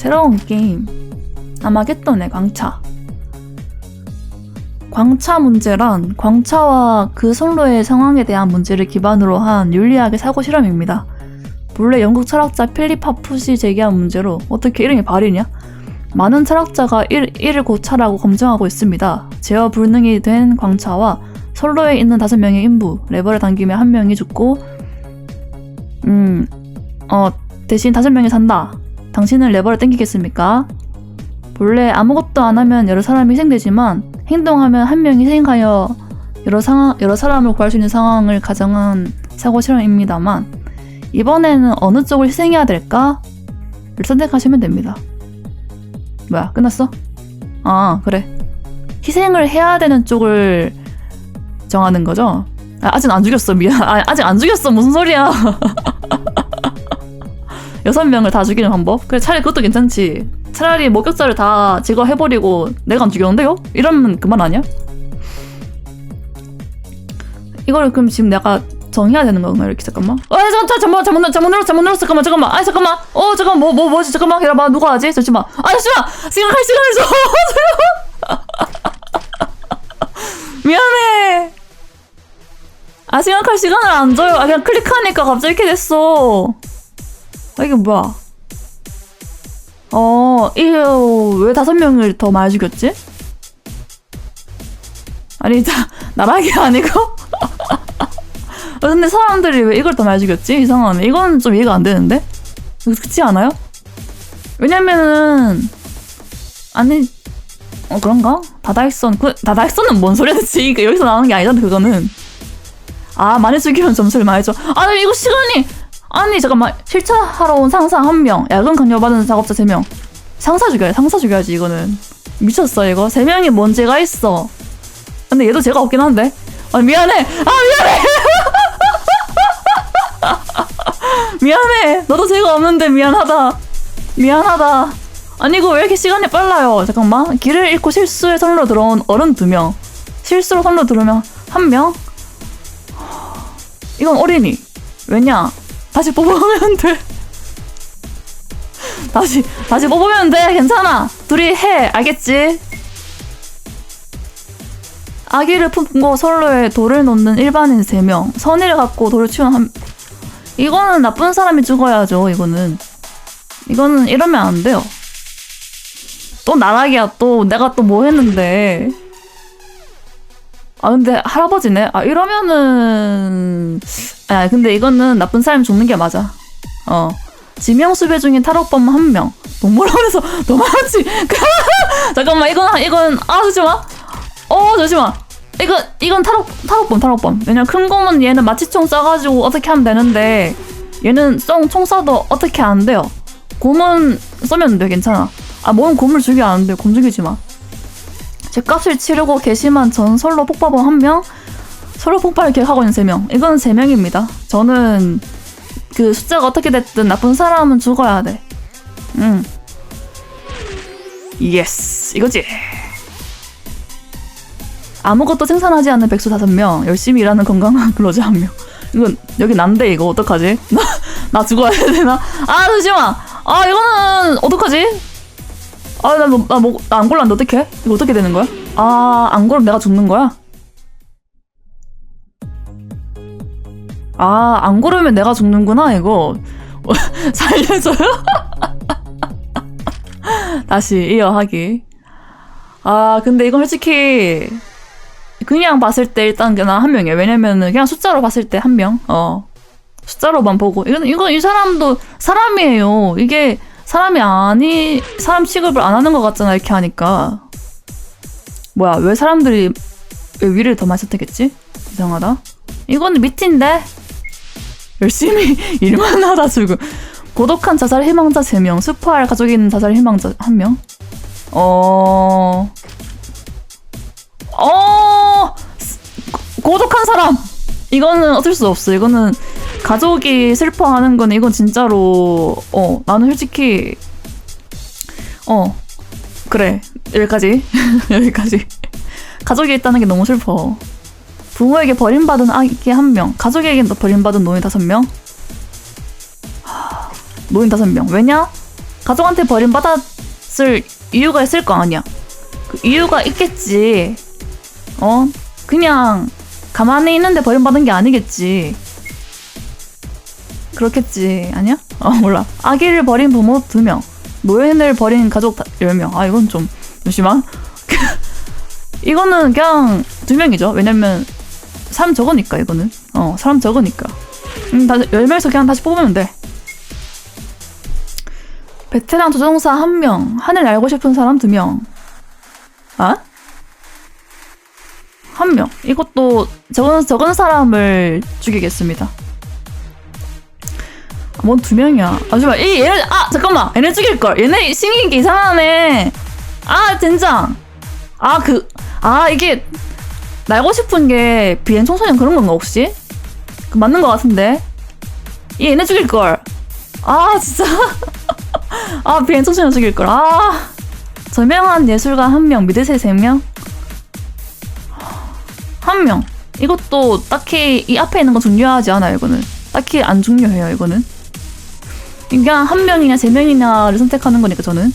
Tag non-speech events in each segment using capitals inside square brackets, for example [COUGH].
새로운 게임 아마겟돈의 광차 광차 문제란 광차와 그 선로의 상황에 대한 문제를 기반으로 한 윤리학의 사고 실험입니다. 본래 영국 철학자 필립 하풋이 제기한 문제로 어떻게 이름이 발이냐? 많은 철학자가 일, 이를 고차라고 검증하고 있습니다. 제어 불능이 된 광차와 선로에 있는 다섯 명의 인부, 레버를 당기며 한 명이 죽고, 음, 어, 대신 다섯 명이 산다. 당신은 레버를 당기겠습니까? 본래 아무것도 안 하면 여러 사람이 희생되지만 행동하면 한 명이 희생하여 여러 상황, 여러 사람을 구할 수 있는 상황을 가정한 사고 실험입니다만 이번에는 어느 쪽을 희생해야 될까 를 선택하시면 됩니다. 뭐야 끝났어? 아 그래 희생을 해야 되는 쪽을 정하는 거죠? 아, 아직 안 죽였어 미안 아, 아직 안 죽였어 무슨 소리야 [LAUGHS] 여섯 명을 다 죽이는 방법? 그래 차라리 그것도 괜찮지. 차라리 목격자를 다 제거해버리고 내가 안 죽였는데요? 이러면 그만 아니야? 이거를 그럼 지금 내가 정해야 되는 건가 이렇게? 잠깐만. 아 잠깐 잠깐만 잠깐만 잘못 눌렀어 잘못 눌렀어 잠깐만 잠깐만. 아 잠깐만. 어 잠깐 뭐 뭐 뭐지? 잠깐만 기다려봐. 누가 하지? 잠시만. 아 잠시만! 생각할 시간을 줘 미안해. 아 생각할 시간을 안 줘요. 아 그냥 클릭하니까 갑자기 이렇게 됐어 아 이게 뭐야 어, 이게 왜 다섯 명을 더 많이 죽였지? 아니, 자, [LAUGHS] 나락이 아니고? [LAUGHS] 어, 근데 사람들이 왜 이걸 더 많이 죽였지? 이상하네. 이건 좀 이해가 안 되는데? 그렇지 않아요? 왜냐면은, 아니, 어, 그런가? 다다익선, 그, 다다익선은 뭔 소리야, 대체? 이게 여기서 나오는 게 아니잖아, 그거는. 아, 많이 죽이면 점수를 많이 줘. 아니, 이거 시간이, 아니 잠깐만 실차하러 온 상사 한 명, 야근 강요받은 작업자 세 명. 상사 죽여야 상사 죽여야지 이거는 미쳤어 이거 세 명이 뭔 죄가 있어. 근데 얘도 죄가 없긴 한데. 아 미안해. 아 미안해. [LAUGHS] 미안해. 너도 죄가 없는데 미안하다. 미안하다. 아니 이거 왜 이렇게 시간이 빨라요? 잠깐만 길을 잃고 실수에 선로 들어온 어른 두 명. 실수로 선로 들어오면 한 명. 이건 어린이. 왜냐? 다시 뽑으면 돼. 다시 다시 뽑으면 돼. 괜찮아. 둘이 해. 알겠지? 아기를 품고 선로에 돌을 놓는 일반인 3명. 선의를 갖고 돌을 치운 한 이거는 나쁜 사람이 죽어야죠. 이거는. 이거는 이러면 안 돼요. 또 나락이야. 또 내가 또 뭐 했는데. 아 근데 할아버지네. 아 이러면은 아 근데 이거는 나쁜 사람이 죽는 게 맞아. 어 지명 수배 중인 탈옥범 한 명. 동물원에서 [LAUGHS] 많지. [LAUGHS] 잠깐만 이건 이건 아 잠시만. 어 잠시만. 이건 이건 탈옥 탈옥범 탈옥범. 왜냐 큰 곰은 얘는 마취총 쏴가지고 어떻게 하면 되는데 얘는 총, 총 쏴도 어떻게 안 돼요. 곰은 쏘면 돼 괜찮아. 아뭔 곰을 죽여 안 돼. 곰 죽이지 마. 집값을 치르고 개심한 전설로 폭파범 한 명, 서로 폭발을 계획하고 있는 세 명. 이건 세 명입니다. 저는 그 숫자가 어떻게 됐든 나쁜 사람은 죽어야 돼. 응. 예스 이거지. 아무것도 생산하지 않는 백수 다섯 명, 열심히 일하는 건강한 근로자 한 명. 이건 여기 난데 이거 어떡하지? [LAUGHS] 나, 나 죽어야 되나? 아 잠시만. 아 이거는 어떡하지? 아, 나, 뭐, 나, 뭐, 나안 골랐는데 어떡해? 이거 어떻게 되는 거야? 아, 안 고르면 내가 죽는 거야? 아, 안 고르면 내가 죽는구나, 이거. [LAUGHS] 살려줘요? [LAUGHS] 다시 이어하기. 아, 근데 이건 솔직히, 그냥 봤을 때 일단 그냥 한 명이에요. 왜냐면은 그냥 숫자로 봤을 때 한 명. 어. 숫자로만 보고. 이건, 이건 이 사람도 사람이에요. 이게, 사람이 아니 사람 취급을 안 하는 것 같잖아 이렇게 하니까. 뭐야 왜 사람들이 왜 위를 더 많이 선택했지? 이상하다. 이거는 미티인데? 열심히 [LAUGHS] 일만 하다 죽고 고독한 자살 희망자 3명 스포할 가족이 있는 자살 희망자 1명? 어... 어... 고독한 사람! 이거는 어쩔 수 없어. 이거는 가족이 슬퍼하는 건 이건 진짜로. 어 나는 솔직히 어 그래. 여기까지. [LAUGHS] 여기까지. 가족이 있다는 게 너무 슬퍼. 부모에게 버림받은 아기 한 명. 가족에게 버림받은 노인 다섯 명. 노인 다섯 명. 왜냐? 가족한테 버림받았을 이유가 있을 거 아니야. 그 이유가 있겠지. 어? 그냥 가만히 있는데 버림받은 게 아니겠지. 그렇겠지. 아니야? 어, 몰라. 아기를 버린 부모 2명. 노인을 버린 가족 10명. 아, 이건 좀, 잠시만. [LAUGHS] 이거는 그냥 2명이죠. 왜냐면, 사람 적으니까, 이거는. 어, 사람 적으니까. 음, 다, 10명에서 그냥 다시 뽑으면 돼. 베테랑 조종사 1명. 하늘 알고 싶은 사람 2명. 아? 한 명. 이것도 적은, 적은 사람을 죽이겠습니다. 아, 뭔두 명이야. 아, 잠시만. 이 얘네, 아, 잠깐만. 얘네 죽일 걸. 얘네 생긴 게 이상하네. 아, 젠장. 아, 그, 아, 이게, 날고 싶은 게 비행 청소년 그런 건가, 혹시? 그 맞는 것 같은데. 이 얘네 죽일 걸. 아, 진짜. [LAUGHS] 아, 비행 청소년 죽일 걸. 아. 저명한 예술가 한 명, 미드세 세 명? 한 명. 이것도 딱히 이 앞에 있는 건 중요하지 않아요, 이거는. 딱히 안 중요해요, 이거는. 그냥 한 명이냐 세 명이냐를 선택하는 거니까 저는.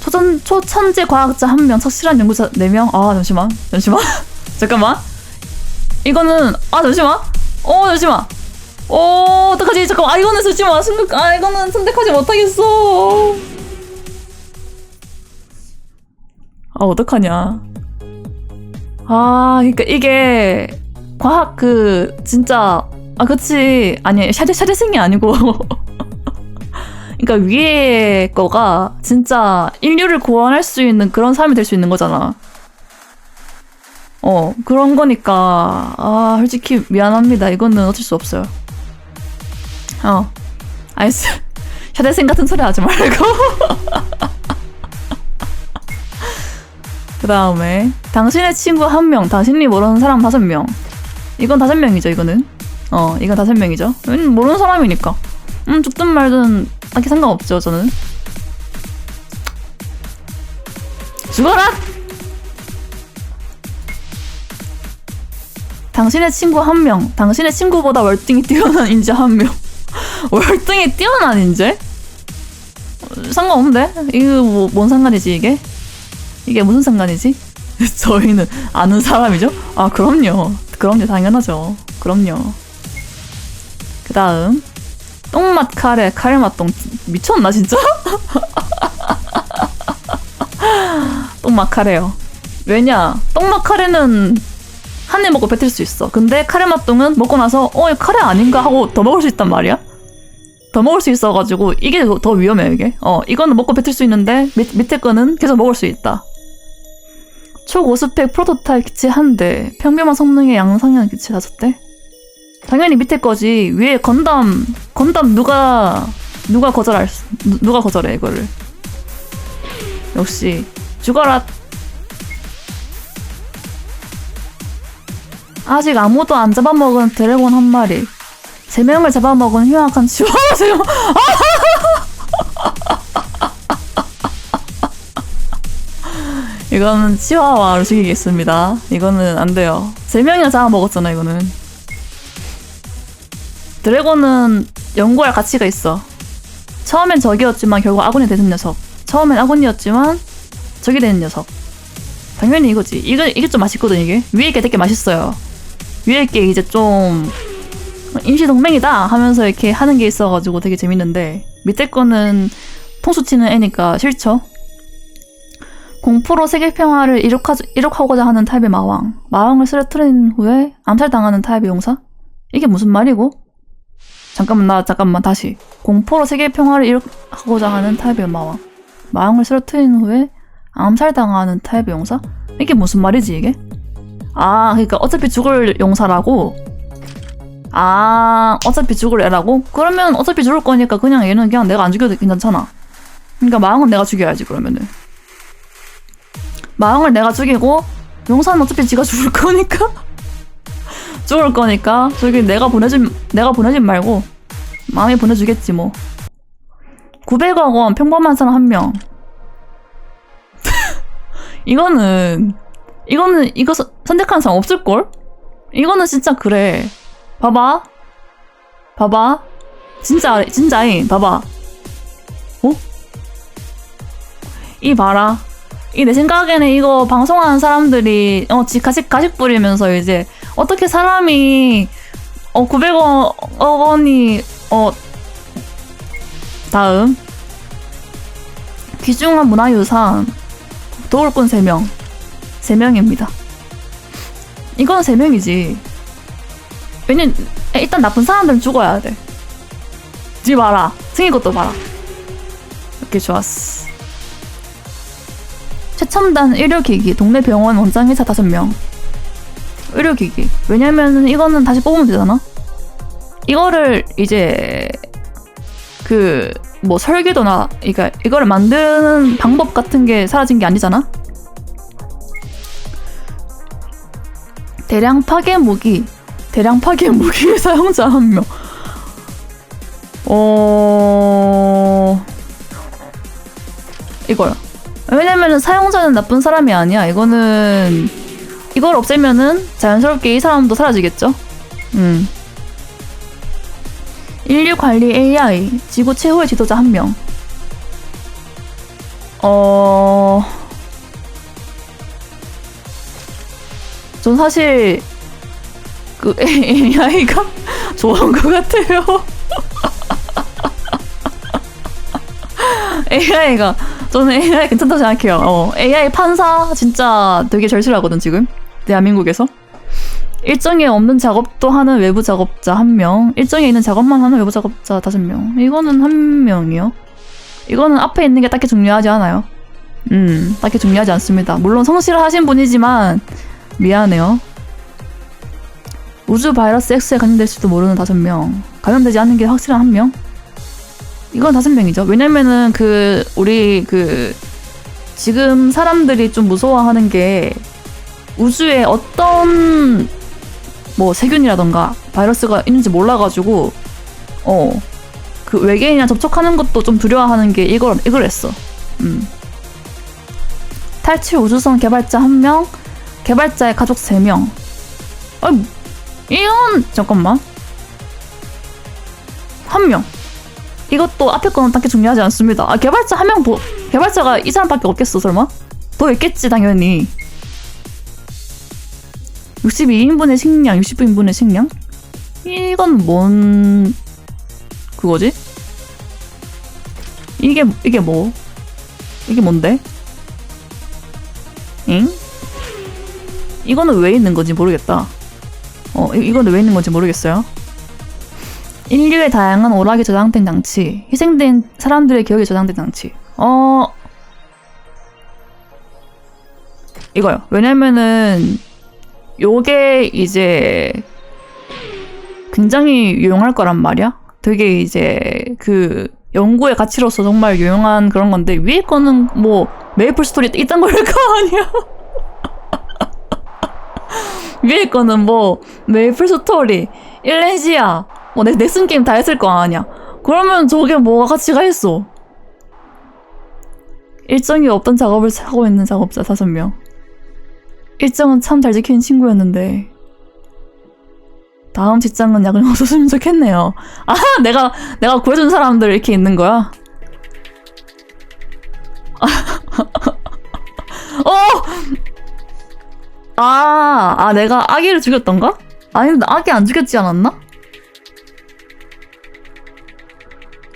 초전, 초천재 과학자 한 명, 착실한 연구자 네 명. 아, 잠시만. 잠시만. [LAUGHS] 잠깐만. 이거는, 아, 잠시만. 어, 잠시만. 어, 어떡하지? 잠깐만. 아, 이거는 잠시만. 순간, 아, 이거는 선택하지 못하겠어. 아, 어떡하냐. 아, 그니까 이게, 과학 그, 진짜, 아, 그치. 아니, 샤드, 샤드생이 아니고. [LAUGHS] 그니까 위에 거가 진짜 인류를 구원할 수 있는 그런 사람이 될 수 있는 거잖아. 어, 그런 거니까, 아, 솔직히 미안합니다. 이거는 어쩔 수 없어요. 어, 알겠어. 샤드생 같은 소리 하지 말고. [LAUGHS] 그 다음에 당신의 친구 한 명, 당신이 모르는 사람 다섯 명. 이건 다섯 명이죠, 이거는. 어, 이건 다섯 명이죠. 음, 모르는 사람이니까. 음, 죽든 말든 딱히 상관없죠, 저는. 죽어라! 당신의 친구 한 명, 당신의 친구보다 월등히 뛰어난 인재 한 명. [LAUGHS] 월등히 뛰어난 인재? 어, 상관없는데? 이거 뭐, 뭔 상관이지, 이게? 이게 무슨 상관이지? [LAUGHS] 저희는 아는 사람이죠? 아, 그럼요. 그럼요, 당연하죠. 그럼요. 그 다음. 똥맛 카레, 카레맛 똥. 미쳤나, 진짜? [LAUGHS] 똥맛 카레요. 왜냐? 똥맛 카레는 한 입 먹고 뱉을 수 있어. 근데 카레맛 똥은 먹고 나서, 어, 이 카레 아닌가? 하고 더 먹을 수 있단 말이야? 더 먹을 수 있어가지고, 이게 더, 더 위험해, 이게. 어, 이거는 먹고 뱉을 수 있는데, 밑, 밑에 거는 계속 먹을 수 있다. 초고스펙 프로토타입 기체 한 대, 평범한 성능의 양성형 기체 다섯 대. 당연히 밑에 거지. 위에 건담, 건담 누가 누가 거절할 수, 누, 누가 거절해 이거를. 역시 죽어라. 아직 아무도 안 잡아먹은 드래곤 한 마리. 세 명을 잡아먹은 흉악한 세 명. [LAUGHS] 이거는 치와와로 죽이겠습니다. 이거는 안 돼요. 세 명이나 잡아먹었잖아, 이거는. 드래곤은 연구할 가치가 있어. 처음엔 적이었지만 결국 아군이 되는 녀석. 처음엔 아군이었지만 적이 되는 녀석. 당연히 이거지. 이게, 이게 좀 맛있거든, 이게. 위에 게 되게 맛있어요. 위에 게 이제 좀 임시동맹이다 하면서 이렇게 하는 게 있어가지고 되게 재밌는데 밑에 거는 통수 치는 애니까 싫죠? 공포로 세계 평화를 이룩하, 이룩하고자 하는 타입의 마왕. 마왕을 쓰러뜨린 후에 암살당하는 타입의 용사? 이게 무슨 말이고? 잠깐만 나 잠깐만 다시 공포로 세계 평화를 이룩하고자 하는 타입의 마왕. 마왕을 쓰러뜨린 후에 암살당하는 타입의 용사? 이게 무슨 말이지 이게? 아 그러니까 어차피 죽을 용사라고? 아 어차피 죽을 애라고? 그러면 어차피 죽을 거니까 그냥 얘는 그냥 내가 안 죽여도 괜찮잖아. 그러니까 마왕은 내가 죽여야지 그러면은. 마왕을 내가 죽이고 용사는 어차피 지가 죽을 [LAUGHS] 거니까 쫓아올 거니까 저기 내가 보내준 내가 보내진 말고 마음이 보내주겠지 뭐. 900억 원 평범한 사람 한 명. [LAUGHS] 이거는 이거는 이거 서, 선택하는 사람 없을 걸? 이거는 진짜 그래. 봐봐. 봐봐. 진짜 진짜인. 봐봐. 어? 이 봐라. 이 내 생각에는 이거 방송하는 사람들이 어 지 가식 가식 부리면서 이제 어떻게 사람이 어 900원 원이 어 다음 귀중한 문화유산 도울꾼 3명 3명입니다. 이건 3명이지. 왜냐면 일단 나쁜 사람들은 죽어야 돼. 지 봐라. 생긴 것도 봐라. 이렇게 좋았어. 최첨단 의료기기 동네 병원 원장의사 5명. 의료기기. 왜냐면 이거는 다시 뽑으면 되잖아. 이거를 이제 그 뭐 설계도나 그러니까 이거를 만드는 방법 같은 게 사라진 게 아니잖아. 대량 파괴 무기, 대량 파괴 무기 [LAUGHS] 사용자 한 명. 어 이거요. 왜냐면은 사용자는 나쁜 사람이 아니야. 이거는 이걸 없애면은 자연스럽게 이 사람도 사라지겠죠. 음. 인류 관리 AI 지구 최후의 지도자 한 명. 어. 전 사실 그 [LAUGHS] AI가 [LAUGHS] 좋은 것 같아요. [LAUGHS] AI가 저는 AI 괜찮다고 생각해요. 어, AI 판사 진짜 되게 절실하거든 지금 대한민국에서. 일정에 없는 작업도 하는 외부 작업자 한 명, 일정에 있는 작업만 하는 외부 작업자 다섯 명. 이거는 한 명이요. 이거는 앞에 있는 게 딱히 중요하지 않아요. 음, 딱히 중요하지 않습니다. 물론 성실하신 분이지만 미안해요. 우주 바이러스 X에 감염될지도 모르는 다섯 명. 감염되지 않는 게 확실한 한 명. 이건 다섯 명이죠. 왜냐면은 그 우리 그 지금 사람들이 좀 무서워하는 게 우주에 어떤 뭐 세균이라던가 바이러스가 있는지 몰라가지고 어 그 외계인이랑 접촉하는 것도 좀 두려워하는 게 이걸 이걸 했어. 음. 탈출 우주선 개발자 한 명, 개발자의 가족 세 명. 아, 이건 잠깐만 한 명. 이것도 앞에 거는 딱히 중요하지 않습니다. 아, 개발자 한 명 더, 개발자가 이 사람밖에 없겠어, 설마? 더 있겠지, 당연히. 62인분의 식량, 60인분의 식량? 이건 뭔, 그거지? 이게, 이게 뭐? 이게 뭔데? 응? 이거는 왜 있는 건지 모르겠다. 어, 이, 이거는 왜 있는 건지 모르겠어요. 인류의 다양한 오락이 저장된 장치, 희생된 사람들의 기억이 저장된 장치. 어, 이거요. 왜냐면은 요게 이제 굉장히 유용할 거란 말이야. 되게 이제 그 연구의 가치로서 정말 유용한 그런 건데 위에 거는 뭐 메이플 스토리 이딴 걸거 아니야. [LAUGHS] 위에 거는 뭐 메이플 스토리, 일레시아, 뭐 내, 넥슨 게임 다 했을 거 아니야. 그러면 저게 뭐가 가치가 있어? 일정이 없던 작업을 하고 있는 작업자 다섯 명. 일정은 참 잘 지키는 친구였는데 다음 직장은 약간 없었으면 [LAUGHS] 좋겠네요. 아, 내가 내가 구해준 사람들 이렇게 있는 거야. [LAUGHS] 어! 아, 아, 내가 아기를 죽였던가? 아니, 근데 아기 안 죽였지 않았나?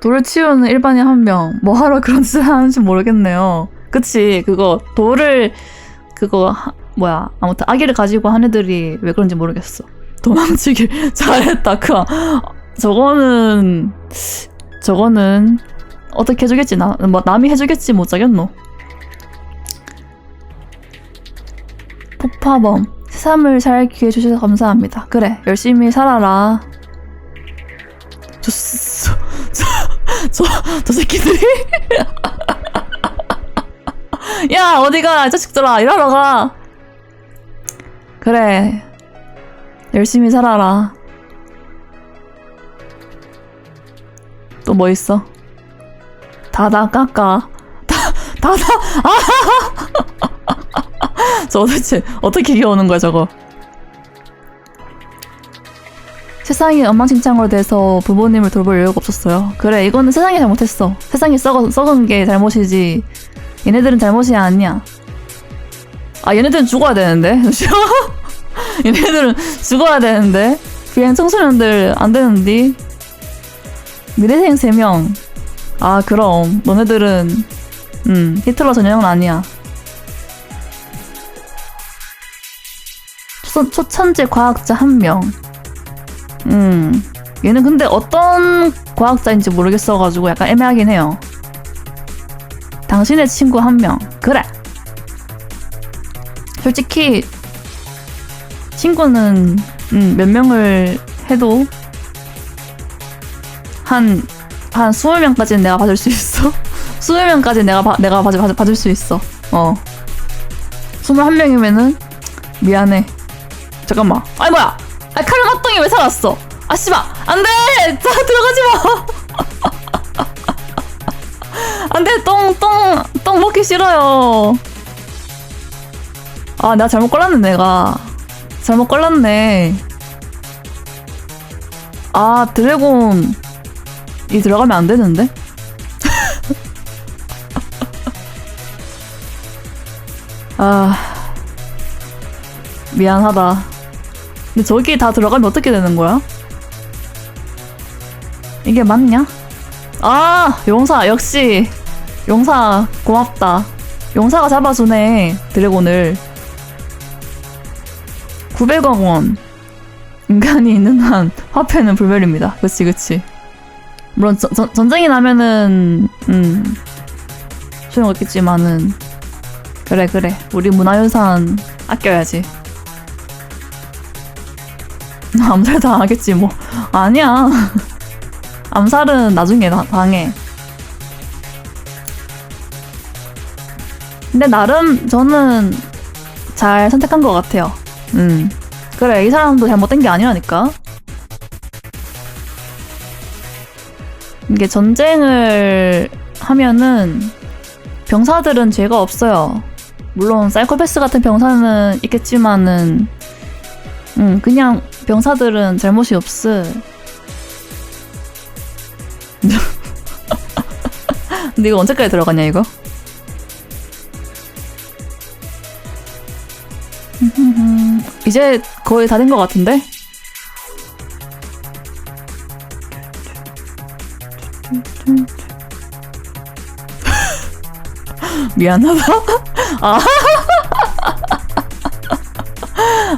돌을 치우는 일반인 한 명. 뭐 하러 그런 짓을 하는지 모르겠네요. 그치, 그거, 돌을, 그거, 하- 뭐야. 아무튼 아기를 가지고 한 애들이 왜 그런지 모르겠어. 도망치길 [LAUGHS] 잘했다. 그, 저거는, 저거는, 어떻게 해주겠지, 나, 뭐, 남이 해주겠지, 못 자겠노. 폭파범. 새삼을 잘 기회해주셔서 감사합니다. 그래, 열심히 살아라. 저, 저, 저, 저, 저 새끼들이? [LAUGHS] 야, 어디가, 이 자식들아, 일하러 가. 그래, 열심히 살아라. 또 뭐 있어? 다다 깎아. [LAUGHS] 다, 다다, 아! [LAUGHS] 저 도대체 어떻게 이겨오는 거야, 저거? 세상이 엉망진창으로 돼서 부모님을 돌볼 여유가 없었어요. 그래, 이거는 세상이 잘못했어. 세상이 썩어, 썩은 게 잘못이지. 얘네들은 잘못이 아니야. 아 얘네들은 죽어야 되는데. [LAUGHS] 얘네들은 죽어야 되는데. 비행 청소년들 안 되는데 미래생 3명. 아 그럼. 너네들은 음 히틀러 전형은 아니야. 초, 초천재 과학자 한명. 음. 얘는 근데 어떤 과학자인지 모르겠어가지고 약간 애매하긴 해요. 당신의 친구 한 명. 그래 솔직히 친구는 음, 몇 명을 해도 한, 한 20명까지는 내가 받을 수 있어. [LAUGHS] 20명까지 내가, 바, 내가 받을, 받을, 받을 수 있어. 어. 21명이면은, 미안해. 잠깐만. 아니, 뭐야! 아, 칼마똥이 왜 살았어? 아, 씨발! 안 돼! 자, 들어가지 마! [LAUGHS] 안 돼! 똥, 똥, 똥 먹기 싫어요. 아, 내가 잘못 골랐네, 내가. 잘못 골랐네. 아, 드래곤. 이 들어가면 안 되는데? [LAUGHS] 아. 미안하다. 근데 저기 다 들어가면 어떻게 되는 거야? 이게 맞냐? 아, 용사, 역시. 용사, 고맙다. 용사가 잡아주네, 드래곤을. 900억 원. 인간이 있는 한 화폐는 불멸입니다. 그치, 그치. 물론 전, 전, 전쟁이 나면은 음 소용없겠지만은. 그래 그래. 우리 문화유산 아껴야지. [LAUGHS] 암살 당하겠지 뭐. 아니야. [LAUGHS] 암살은 나중에 나- 당해. 근데 나름 저는 잘 선택한 것 같아요 음 그래 이 사람도 잘못된 게 아니라니까 이게 전쟁을 하면은 병사들은 죄가 없어요. 물론 사이코패스 같은 병사는 있겠지만은 음 그냥 병사들은 잘못이 없어. [LAUGHS] 근데 이거 언제까지 들어가냐 이거? 이제 거의 다 된 것 같은데? [LAUGHS] 미안하다. 아. [LAUGHS]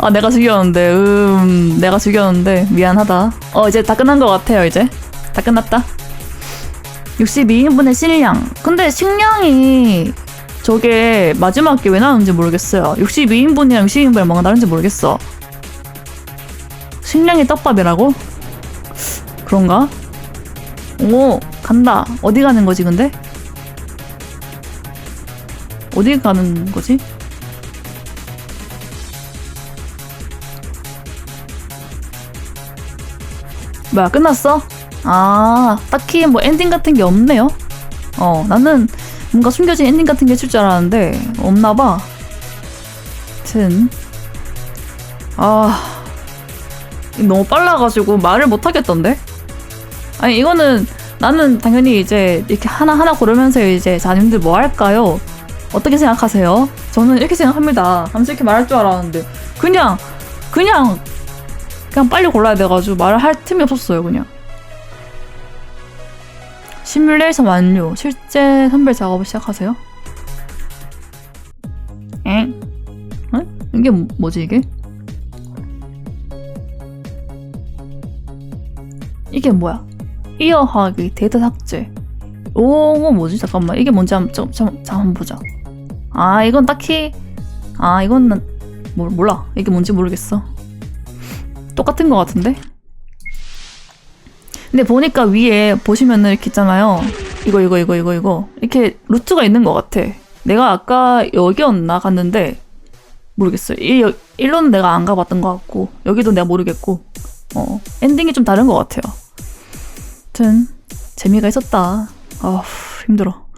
아, 내가 죽였는데, 음, 내가 죽였는데, 미안하다. 어, 이제 다 끝난 것 같아요, 이제. 다 끝났다. 62인분의 식량. 근데 식량이 저게 마지막 게 왜 나오는지 모르겠어요. 62인분이랑 60인분이랑 뭐가 다른지 모르겠어. 식량이 떡밥이라고? 그런가? 오, 간다. 어디 가는 거지, 근데? 어디 가는 거지? 뭐야, 끝났어? 아, 딱히 뭐 엔딩 같은 게 없네요? 어, 나는 뭔가 숨겨진 엔딩 같은 게 있을 줄 알았는데, 없나 봐. 하여튼. 아, 너무 빨라가지고 말을 못 하겠던데? 아니, 이거는 나는 당연히 이제 이렇게 하나하나 고르면서 이제 자님들 뭐 할까요? 어떻게 생각하세요? 저는 이렇게 생각합니다. 하면서 이렇게 말할 줄 알았는데 그냥 그냥 그냥 빨리 골라야 돼가지고 말을 할 틈이 없었어요 그냥 시뮬레이션 완료. 실제 선별 작업을 시작하세요. 엥? 응? 이게 뭐- 뭐지 이게? 이게 뭐야? 이어하기 데이터 삭제. 오 뭐지? 잠깐만. 이게 뭔지 한번 잠, 잠, 잠 한번 보자. 아 이건 딱히 아 이건 뭘 몰라. 이게 뭔지 모르겠어. 똑같은 것 같은데 근데 보니까 위에 보시면은 이렇게 있잖아요. 이거 이거 이거 이거 이거. 이렇게 루트가 있는 것 같아. 내가 아까 여기였나 갔는데 모르겠어요. 이 여- 일로는 내가 안 가봤던 것 같고 여기도 내가 모르겠고 어 엔딩이 좀 다른 것 같아요. 아무튼 재미가 있었다. 아 힘들어